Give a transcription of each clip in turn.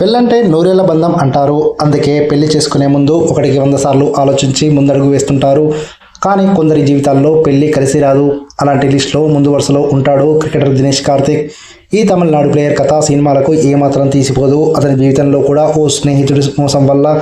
పెళ్ళంటే నూరేళ్ళ బంధం అంటారు. అందుకే పెళ్ళి చేసుకునే ముందు ఒకటికి వంద సార్లు ఆలోచించి ముందడుగు వేస్తుంటారు. కానీ కొందరి జీవితాల్లో పెళ్ళి కలిసి రాదు. అలాంటి లిస్టులో ముందు వరుసలో ఉంటాడు క్రికెటర్ దినేష్ కార్తిక్. ఈ తమిళనాడు ప్లేయర్ కథ సినిమాలకు ఏమాత్రం తీసిపోదు. అతని జీవితంలో కూడా ఓ స్నేహితుడి మోసం వల్ల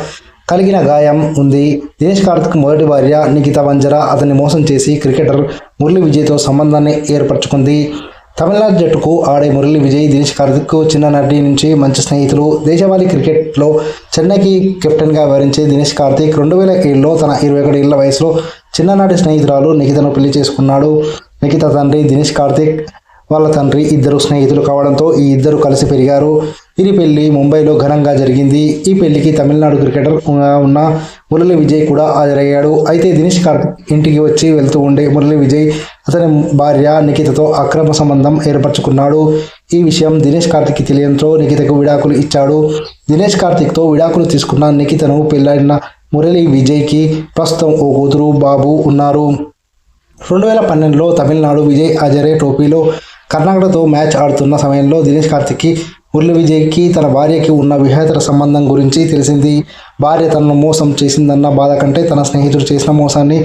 కలిగిన గాయం ఉంది. దినేష్ కార్తిక్ మొదటి భార్య నిఖిత వంజరా అతన్ని మోసం చేసి క్రికెటర్ మురళీ విజయ్తో సంబంధాన్ని ఏర్పరచుకుంది. తమిళనాడు జట్టుకు ఆడే మురళి విజయ్ దినేష్ కార్తిక్ చిన్ననాటి నుంచి మంచి స్నేహితులు. దేశవాళీ క్రికెట్లో చెన్నైకి కెప్టెన్గా వ్యవహరించే దినేష్ కార్తిక్ రెండు వేల ఏడులో తన ఇరవై ఒకటి ఏళ్ళ వయసులో చిన్ననాటి స్నేహితురాలు నిఖితను పెళ్ళి చేసుకున్నాడు. నిఖిత తండ్రి దినేష్ కార్తిక్ వాళ్ళ తండ్రి ఇద్దరు స్నేహితులు కావడంతో ఈ ఇద్దరు కలిసి పెరిగారు. వీరి పెళ్ళి ముంబైలో ఘనంగా జరిగింది. ఈ పెళ్ళికి తమిళనాడు క్రికెటర్ ఉన్న మురళి విజయ్ కూడా హాజరయ్యాడు. అయితే దినేష్ కార్తిక్ ఇంటికి వచ్చి వెళ్తూ ఉండే మురళి విజయ్ అతని భార్య నిఖితతో అక్రమ సంబంధం ఏర్పరచుకున్నాడు. ఈ విషయం దినేష్ కార్తిక్ తెలియడంతో నిఖితకు విడాకులు ఇచ్చాడు. దినేష్ కార్తిక్తో విడాకులు తీసుకున్న నిఖితను పెళ్ళాడిన మురళి విజయ్కి ప్రస్తుతం ఓ కూతురు బాబు ఉన్నారు. రెండు వేల పన్నెండులో తమిళనాడు విజయ్ అజరే ట్రోఫీలో కర్ణాటకతో మ్యాచ్ ఆడుతున్న సమయంలో దినేష్ కార్తిక్కి మురళి విజయ్కి తన భార్యకి ఉన్న విహాతర సంబంధం గురించి తెలిసింది. భార్య తనను మోసం చేసిందన్న బాధ కంటే తన స్నేహితుడు చేసిన మోసాన్ని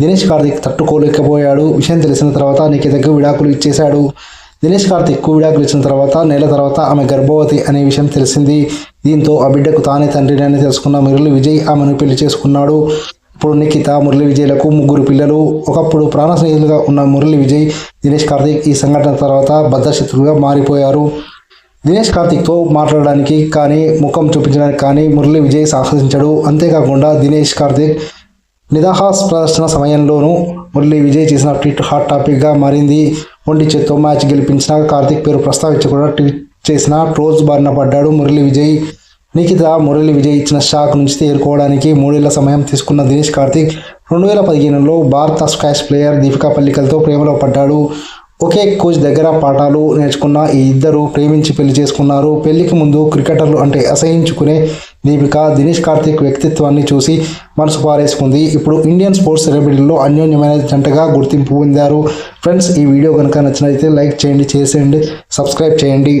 దినేష్ కార్తిక్ తట్టుకోలేకపోయాడు. విషయం తెలిసిన తర్వాత నిఖితకు విడాకులు ఇచ్చేశాడు. దినేష్ కార్తిక్కు విడాకులు ఇచ్చిన తర్వాత నెల తర్వాత ఆమె గర్భవతి అనే విషయం తెలిసింది. దీంతో ఆ బిడ్డకు తానే తండ్రిని అని తెలుసుకున్న మురళి విజయ్ ఆమెను పెళ్ళి చేసుకున్నాడు. ఇప్పుడు నిఖిత మురళి విజయ్లకు ముగ్గురు పిల్లలు ఒకప్పుడు ప్రాణ స్నేహితులుగా ఉన్న మురళి విజయ్ దినేష్ కార్తిక్ ఈ సంఘటన తర్వాత బద్ధశత్రులుగా మారిపోయారు. దినేష్ కార్తిక్తో మాట్లాడడానికి కానీ ముఖం చూపించడానికి కానీ మురళి విజయ్ సాహసించడు అంతేకాకుండా దినేష్ కార్తిక్ నిదాహాస్ ప్రదర్శన సమయంలోనూ మురళి విజయ్ చేసిన ట్వీట్ హాట్ టాపిక్గా మారింది. ఒంటి చేత్తో మ్యాచ్ గెలిపించిన కార్తిక్ పేరు ప్రస్తావించకుండా ట్వీట్ చేసిన ట్రోల్స్ బారిన పడ్డాడు మురళి విజయ్. నిఖిత మురళి విజయ్ ఇచ్చిన షాక్ నుంచి తేరుకోవడానికి మూడేళ్ళ సమయం తీసుకున్న దినేష్ కార్తిక్ రెండు వేల పదిహేనులో భారత స్కాష్ ప్లేయర్ దీపికా పల్లికల్తో ప్రేమలో పడ్డాడు. ఒకే కోచ్ దగ్గర పాఠాలు నేర్చుకున్న ఈ ఇద్దరు ప్రేమించి పెళ్ళి చేసుకున్నారు. పెళ్ళికి ముందు క్రికెటర్లు అంటే అసహించుకునే దీపిక దినేష్ కార్తిక్ వ్యక్తిత్వాన్ని చూసి మనసు పారేసుకుంది. ఇప్పుడు ఇండియన్ స్పోర్ట్స్ సెలబ్రిటీల్లో అన్యోన్యమైన జంటగా గుర్తింపు పొందారు. ఫ్రెండ్స్ ఈ వీడియో కనుక నచ్చినట్లయితే లైక్ చేయండి చేసేయండి సబ్స్క్రైబ్ చేయండి.